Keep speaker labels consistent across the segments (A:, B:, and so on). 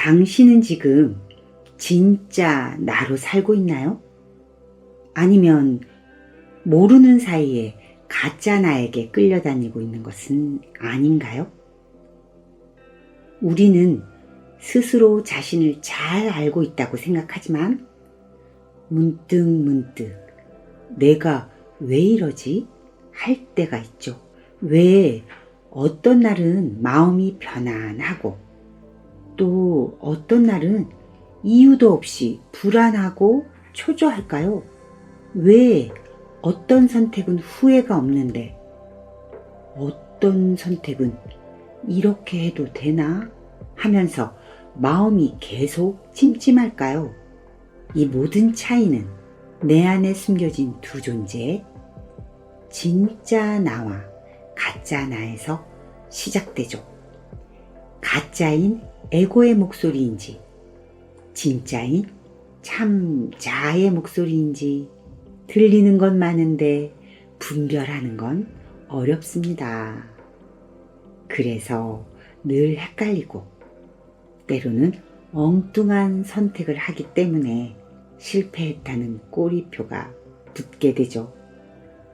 A: 당신은 지금 진짜 나로 살고 있나요? 아니면 모르는 사이에 가짜 나에게 끌려다니고 있는 것은 아닌가요? 우리는 스스로 자신을 잘 알고 있다고 생각하지만 문득 문득 내가 왜 이러지? 할 때가 있죠. 왜 어떤 날은 마음이 편안하고 또 어떤 날은 이유도 없이 불안하고 초조할까요? 왜 어떤 선택은 후회가 없는데 어떤 선택은 이렇게 해도 되나 하면서 마음이 계속 찜찜할까요? 이 모든 차이는 내 안에 숨겨진 두 존재, 진짜 나와 가짜 나에서 시작되죠. 가짜인 에고의 목소리인지, 진짜인 참 자아의 목소리인지 들리는 건 많은데 분별하는 건 어렵습니다. 그래서 늘 헷갈리고 때로는 엉뚱한 선택을 하기 때문에 실패했다는 꼬리표가 붙게 되죠.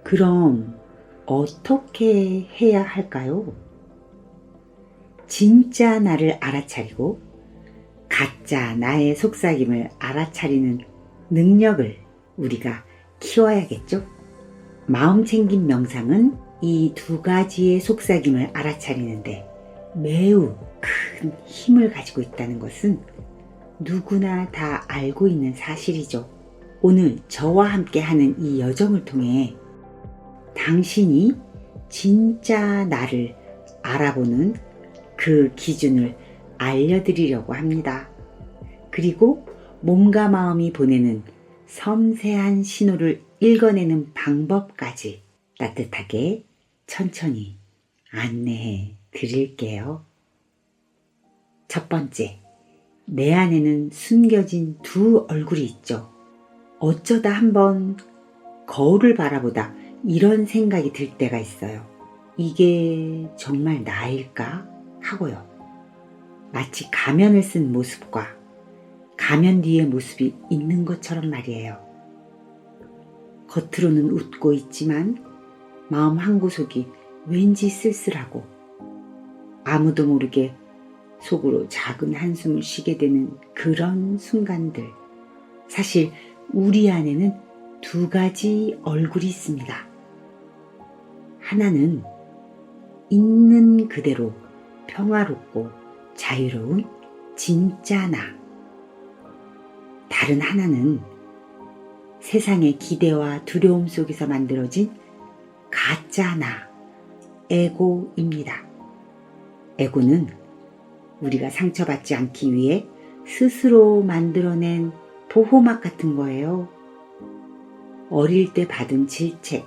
A: 그럼 어떻게 해야 할까요? 진짜 나를 알아차리고 가짜 나의 속삭임을 알아차리는 능력을 우리가 키워야겠죠? 마음 챙김 명상은 이 두 가지의 속삭임을 알아차리는데 매우 큰 힘을 가지고 있다는 것은 누구나 다 알고 있는 사실이죠. 오늘 저와 함께 하는 이 여정을 통해 당신이 진짜 나를 알아보는 그 기준을 알려드리려고 합니다. 그리고 몸과 마음이 보내는 섬세한 신호를 읽어내는 방법까지 따뜻하게 천천히 안내해 드릴게요. 첫 번째, 내 안에는 숨겨진 두 얼굴이 있죠. 어쩌다 한번 거울을 바라보다 이런 생각이 들 때가 있어요. 이게 정말 나일까? 하고요. 마치 가면을 쓴 모습과 가면 뒤의 모습이 있는 것처럼 말이에요. 겉으로는 웃고 있지만 마음 한 구석이 왠지 쓸쓸하고 아무도 모르게 속으로 작은 한숨을 쉬게 되는 그런 순간들. 사실 우리 안에는 두 가지 얼굴이 있습니다. 하나는 있는 그대로 평화롭고 자유로운 진짜 나. 다른 하나는 세상의 기대와 두려움 속에서 만들어진 가짜 나, 에고입니다. 에고는 우리가 상처받지 않기 위해 스스로 만들어낸 보호막 같은 거예요. 어릴 때 받은 질책,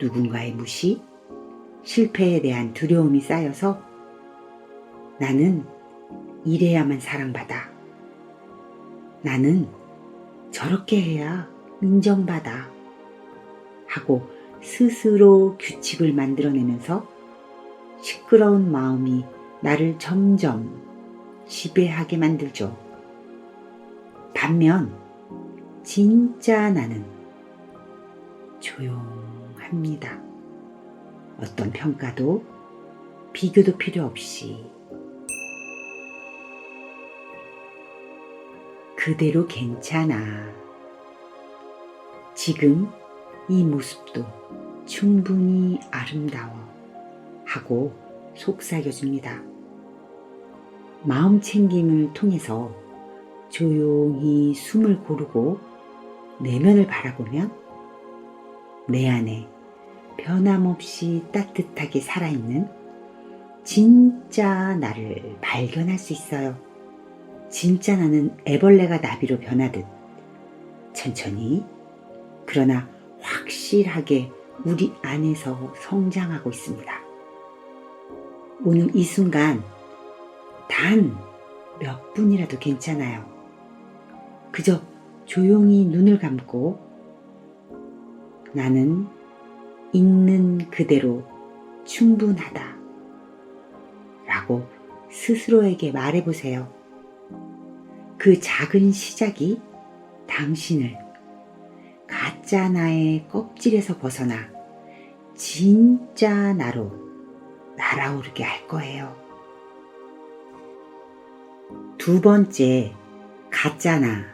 A: 누군가의 무시, 실패에 대한 두려움이 쌓여서 나는 이래야만 사랑받아. 나는 저렇게 해야 인정받아. 하고 스스로 규칙을 만들어내면서 시끄러운 마음이 나를 점점 지배하게 만들죠. 반면 진짜 나는 조용합니다. 어떤 평가도 비교도 필요 없이 그대로 괜찮아. 지금 이 모습도 충분히 아름다워 하고 속삭여줍니다. 마음 챙김을 통해서 조용히 숨을 고르고 내면을 바라보면 내 안에 변함없이 따뜻하게 살아있는 진짜 나를 발견할 수 있어요. 진짜 나는 애벌레가 나비로 변하듯 천천히 그러나 확실하게 우리 안에서 성장하고 있습니다. 오늘 이 순간 단 몇 분이라도 괜찮아요. 그저 조용히 눈을 감고 나는 있는 그대로 충분하다. 라고 스스로에게 말해보세요. 그 작은 시작이 당신을 가짜 나의 껍질에서 벗어나 진짜 나로 날아오르게 할 거예요. 두 번째, 가짜 나,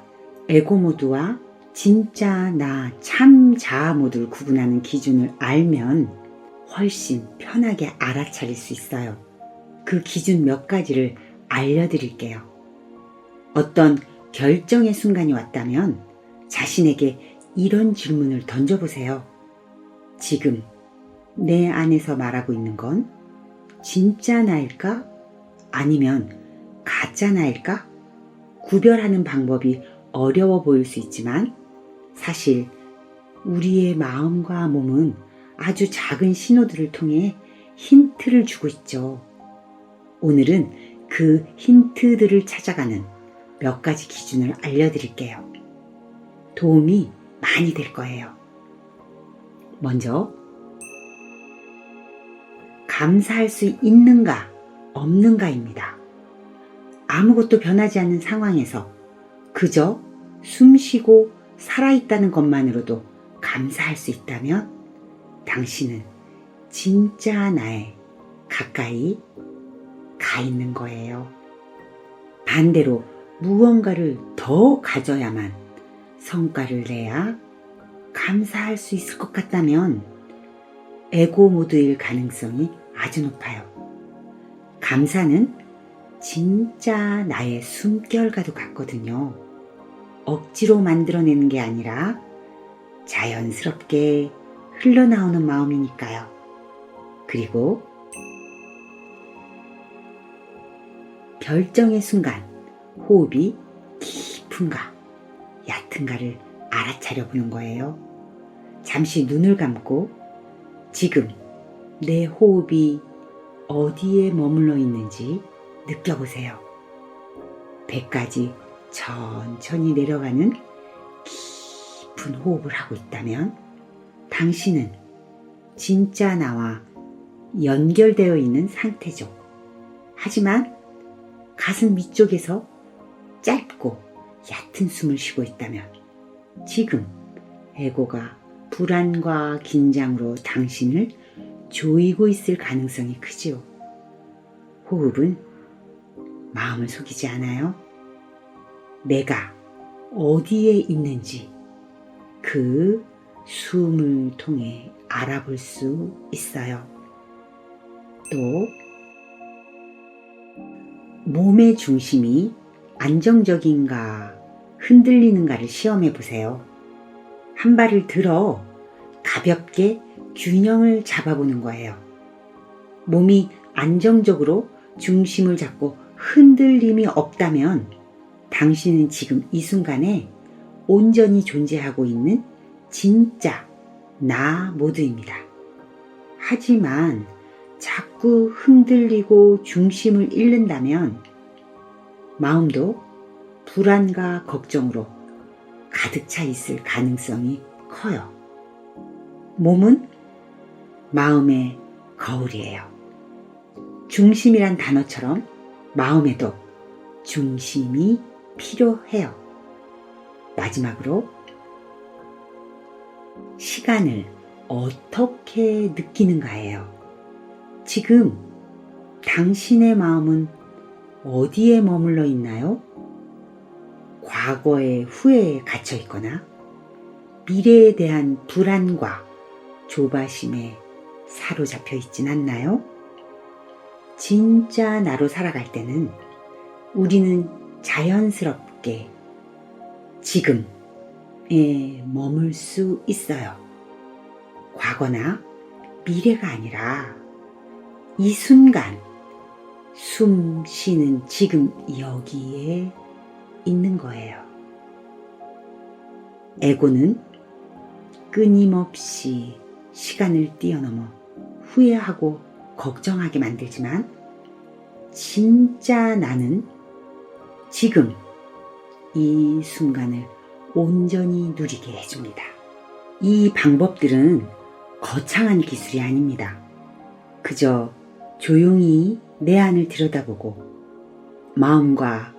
A: 에고 모드와 진짜 나, 참 자아 모드를 구분하는 기준을 알면 훨씬 편하게 알아차릴 수 있어요. 그 기준 몇 가지를 알려드릴게요. 어떤 결정의 순간이 왔다면 자신에게 이런 질문을 던져보세요. 지금 내 안에서 말하고 있는 건 진짜 나일까? 아니면 가짜 나일까? 구별하는 방법이 어려워 보일 수 있지만 사실 우리의 마음과 몸은 아주 작은 신호들을 통해 힌트를 주고 있죠. 오늘은 그 힌트들을 찾아가는 몇 가지 기준을 알려드릴게요. 도움이 많이 될 거예요. 먼저, 감사할 수 있는가, 없는가입니다. 아무것도 변하지 않는 상황에서 그저 숨 쉬고 살아있다는 것만으로도 감사할 수 있다면 당신은 진짜 나에 가까이 가 있는 거예요. 반대로 무언가를 더 가져야만 성과를 내야 감사할 수 있을 것 같다면 에고 모드일 가능성이 아주 높아요. 감사는 진짜 나의 숨결과도 같거든요. 억지로 만들어내는 게 아니라 자연스럽게 흘러나오는 마음이니까요. 그리고 결정의 순간 호흡이 깊은가 얕은가를 알아차려 보는 거예요. 잠시 눈을 감고 지금 내 호흡이 어디에 머물러 있는지 느껴보세요. 배까지 천천히 내려가는 깊은 호흡을 하고 있다면 당신은 진짜 나와 연결되어 있는 상태죠. 하지만 가슴 위쪽에서 짧고 얕은 숨을 쉬고 있다면 지금 에고가 불안과 긴장으로 당신을 조이고 있을 가능성이 크지요. 호흡은 마음을 속이지 않아요. 내가 어디에 있는지 그 숨을 통해 알아볼 수 있어요. 또 몸의 중심이 안정적인가 흔들리는가를 시험해 보세요. 한 발을 들어 가볍게 균형을 잡아보는 거예요. 몸이 안정적으로 중심을 잡고 흔들림이 없다면 당신은 지금 이 순간에 온전히 존재하고 있는 진짜 나 모드입니다. 하지만 자꾸 흔들리고 중심을 잃는다면 마음도 불안과 걱정으로 가득 차 있을 가능성이 커요. 몸은 마음의 거울이에요. 중심이란 단어처럼 마음에도 중심이 필요해요. 마지막으로 시간을 어떻게 느끼는가예요. 지금 당신의 마음은 어디에 머물러 있나요? 과거의 후회에 갇혀 있거나 미래에 대한 불안과 조바심에 사로잡혀 있진 않나요? 진짜 나로 살아갈 때는 우리는 자연스럽게 지금에 머물 수 있어요. 과거나 미래가 아니라 이 순간 숨 쉬는 지금 여기에 있는 거예요. 에고는 끊임없이 시간을 뛰어넘어 후회하고 걱정하게 만들지만 진짜 나는 지금 이 순간을 온전히 누리게 해줍니다. 이 방법들은 거창한 기술이 아닙니다. 그저 조용히 내 안을 들여다보고 마음과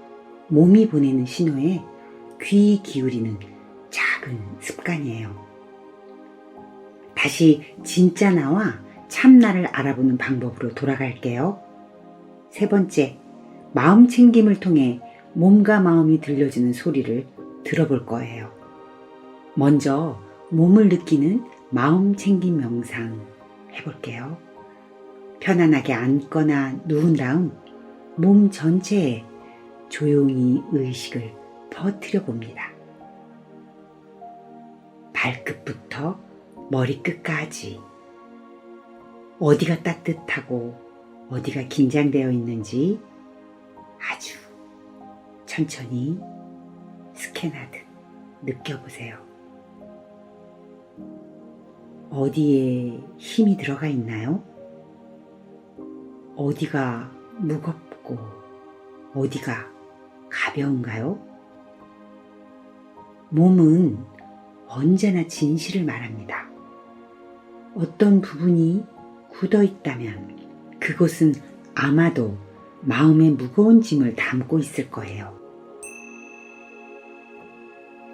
A: 몸이 보내는 신호에 귀 기울이는 작은 습관이에요. 다시 진짜 나와 참나를 알아보는 방법으로 돌아갈게요. 세 번째, 마음 챙김을 통해 몸과 마음이 들려주는 소리를 들어볼 거예요. 먼저 몸을 느끼는 마음 챙김 명상 해볼게요. 편안하게 앉거나 누운 다음 몸 전체에 조용히 의식을 퍼뜨려 봅니다. 발끝부터 머리끝까지 어디가 따뜻하고 어디가 긴장되어 있는지 아주 천천히 스캔하듯 느껴보세요. 어디에 힘이 들어가 있나요? 어디가 무겁고 어디가 가벼운가요? 몸은 언제나 진실을 말합니다. 어떤 부분이 굳어 있다면 그곳은 아마도 마음의 무거운 짐을 담고 있을 거예요.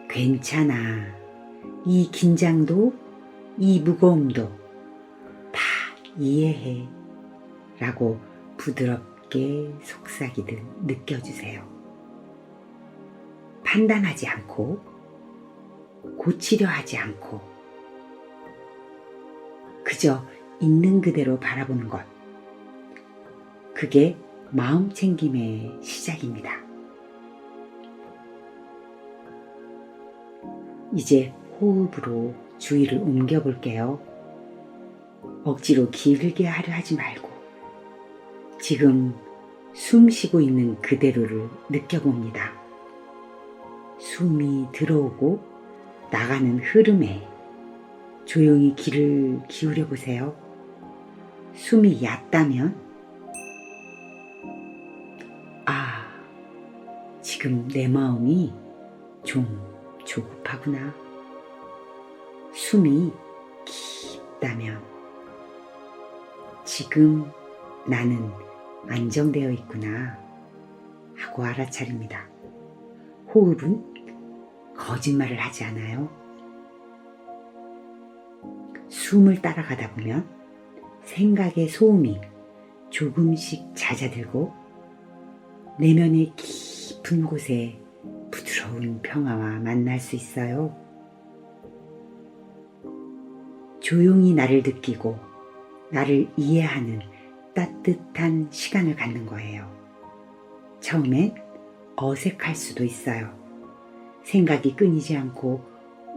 A: 괜찮아. 이 긴장도, 이 무거움도 다 이해해. 라고 부드럽게 속삭이듯 느껴주세요. 판단하지 않고, 고치려 하지 않고, 그저 있는 그대로 바라보는 것. 그게 마음 챙김의 시작입니다. 이제 호흡으로 주의를 옮겨 볼게요. 억지로 길게 하려 하지 말고, 지금 숨 쉬고 있는 그대로를 느껴봅니다. 숨이 들어오고 나가는 흐름에 조용히 귀를 기울여 보세요. 숨이 얕다면, 아, 지금 내 마음이 좀 조급하구나. 숨이 깊다면, 지금 나는 안정되어 있구나 하고 알아차립니다. 호흡은 거짓말을 하지 않아요. 숨을 따라가다 보면 생각의 소음이 조금씩 잦아들고 내면의 깊은 곳에 부드러운 평화와 만날 수 있어요. 조용히 나를 느끼고 나를 이해하는 따뜻한 시간을 갖는 거예요. 처음엔 어색할 수도 있어요. 생각이 끊이지 않고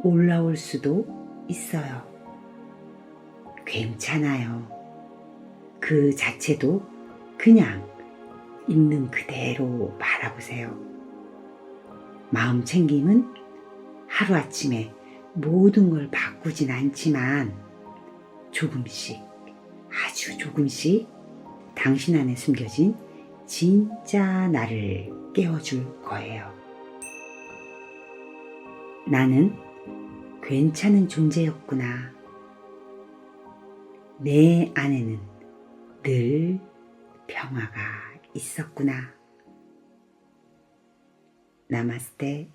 A: 올라올 수도 있어요. 괜찮아요. 그 자체도 그냥 있는 그대로 바라보세요. 마음 챙김은 하루아침에 모든 걸 바꾸진 않지만 조금씩, 아주 조금씩 당신 안에 숨겨진 진짜 나를 깨워줄 거예요. 나는 괜찮은 존재였구나. 내 안에는 늘 평화가 있었구나. 나마스테.